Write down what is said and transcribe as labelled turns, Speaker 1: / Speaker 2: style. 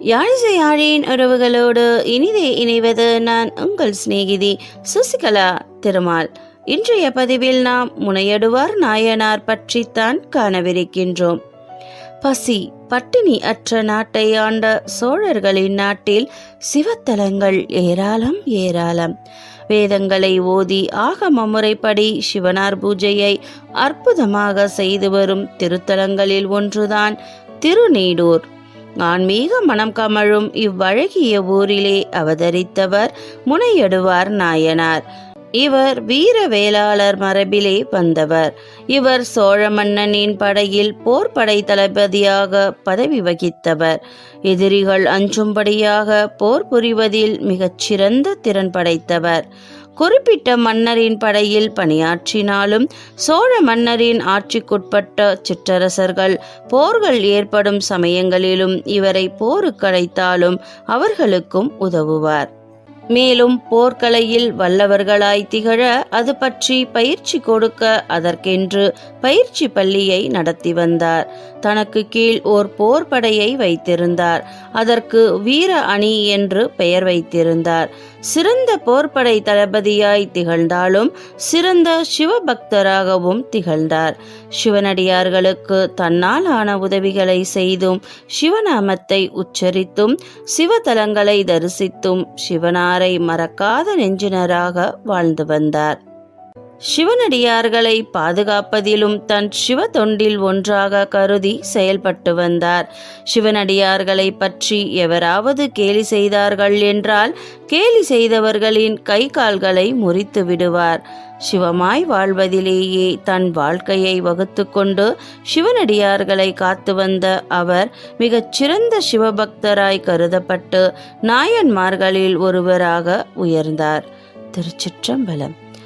Speaker 1: யாழிசையாழின் உறவுகளோடு இனிதே இணைவது நான் உங்கள் சிநேகிதி சுசிகலா திருமால். இன்றைய பதிவில் நாம் முனையடுவார் நாயனார் பற்றித்தான் காணவிருக்கின்றோம். பசி பட்டினி அற்ற நாட்டை ஆண்ட சோழர்களின் நாட்டில் சிவத்தலங்கள் ஏராளம் ஏராளம். வேதங்களை ஓதி ஆகம முறைப்படி சிவனார் பூஜையை அற்புதமாக செய்து வரும் திருத்தலங்களில் ஒன்றுதான் திருநீடூர். ஆன்மீக மனம் கமழும் இவ்வழகிய ஊரிலே அவதரித்தவர் முனையடுவார் நாயனார். இவர் வீர வேளாளர் மரபிலே வந்தவர். இவர் சோழ மன்னனின் படையில் போர்படை தளபதியாக பதவி வகித்தவர். எதிரிகள் அஞ்சும்படியாக போர் புரிவதில் மிகச்சிறந்த திறன் படைத்தவர். குறிப்பிட்ட மன்னரின் படையில் பணியாற்றினாலும் சோழ மன்னரின் ஆட்சிக்குட்பட்ட சிற்றரசர்கள் போர்கள் ஏற்படும் சமயங்களிலும் இவரை போருக்கழைத்தாலும் அவர்களுக்கும் உதவுவார். மேலும் போர்க்கலையில் வல்லவர்களாய் திகழ அது பற்றி பயிற்சி கொடுக்க அதற்கென்று பயிற்சி பள்ளியை நடத்தி வந்தார். தனக்கு கீழ் ஓர் போர்படையை வைத்திருந்தார். அதற்கு வீர அணி என்று பெயர் வைத்திருந்தார். சிறந்த போர்படை தளபதியாய் திகழ்ந்தாலும் சிறந்த சிவபக்தராகவும் திகழ்ந்தார். சிவனடியார்களுக்கு தன்னால் ஆன உதவிகளை செய்தும் சிவநாமத்தை உச்சரித்தும் சிவதலங்களை தரிசித்தும் சிவனாரை மறக்காத நெஞ்சினராக வாழ்ந்து வந்தார். சிவனடியார்களை பாதுகாப்பதிலும் தன் சிவ தொண்டில் ஒன்றாக கருதி செயல்பட்டு வந்தார். சிவனடியார்களை பற்றி எவராவது கேலி செய்தார்கள் என்றால் கேலி செய்தவர்களின் கை கால்களை முறித்து விடுவார். சிவமாய் வாழ்வதிலேயே தன் வாழ்க்கையை வகுத்து கொண்டு சிவனடியார்களை காத்து வந்த அவர் மிகச் சிறந்த சிவபக்தராய் கருதப்பட்டு நாயன்மார்களில் ஒருவராக உயர்ந்தார். திருச்சிற்றம்பலம்.